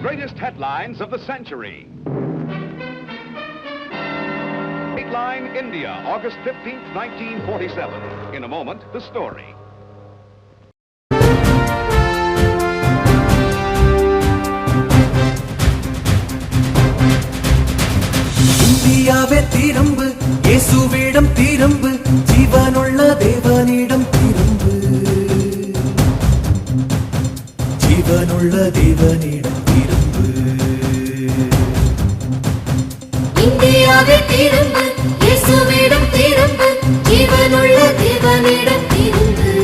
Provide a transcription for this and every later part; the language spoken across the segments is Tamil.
Greatest headlines of the century. Dateline India, August 15th, 1947. In a moment, the story. இயேசுவிடம் திரும்பு ஜீவனுள்ள தேவனிடம் திரும்பு. ஜீவனுள்ள தேவனிடம் திரும்பு. இந்தியாவே திரும்பு இயேசுவிடம் திரும்பு ஜீவனுள்ள தேவனிடம் திரும்பு.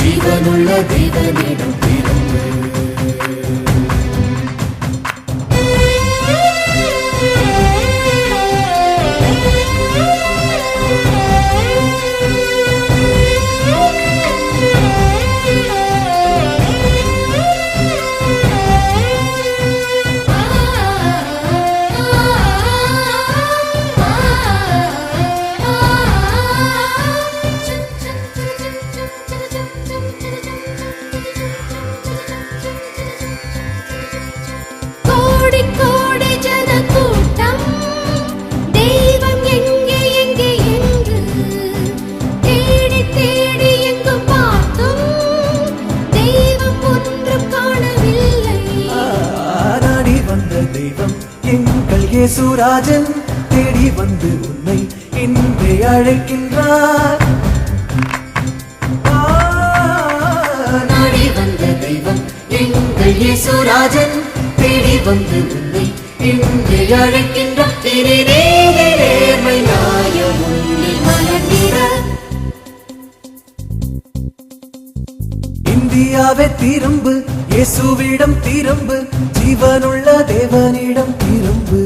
ஜீவனுள்ள தேவனிடம் இயேசுராஜன் தேடி வந்து உன்னை இன்றே அழைக்கின்றார். நாடி வந்த தெய்வம் எங்கள் இயேசுராஜன் தேடி வந்து உன்னை இன்று அழைக்கின்றார். திரு நேரே நேர்மை நியாயம் திரும்பு இயேசுவிடம் திரும்பு ஜீவனுள்ள தேவனிடம் திரும்பு.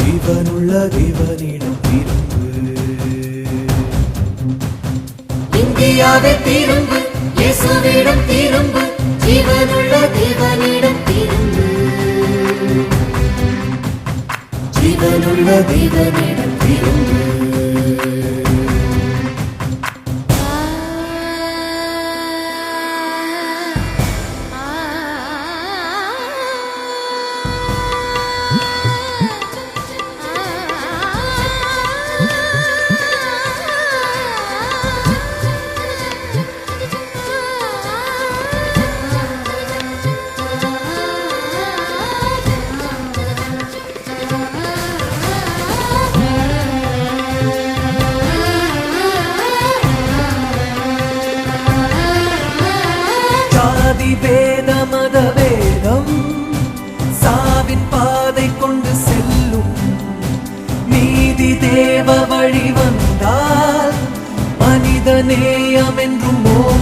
ஜீவனுள்ள தேவனிடம் திரும்பு இந்தியாவை திரும்பு இயேசுவிடம் திரும்பு ஜீவனுள்ள தேவனிடம் திரும்பு. ஜீவனுள்ள தேவனிடம் திரும்பு. மனித நேயம் என்றும்?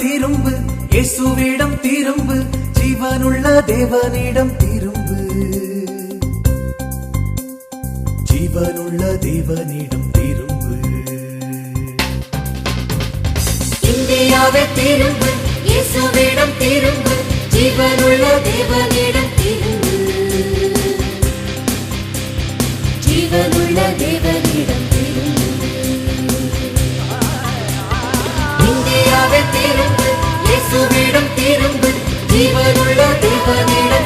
திரும்பு இயேசுவிடம் திரும்பு ஜீவனுள்ள தேவனிடம் திரும்பு. ஜீவனுள்ள தேவனிடம் திரும்பு. இந்தியாவை திரும்பு இயேசுவிடம் திரும்பு ஜீவனுள்ள தேவனிடம் திரும்பு. ஜீவனுள்ள தேவ இயேசுவிடம் திரும்பு ஜீவனுள்ள தேவனிடம்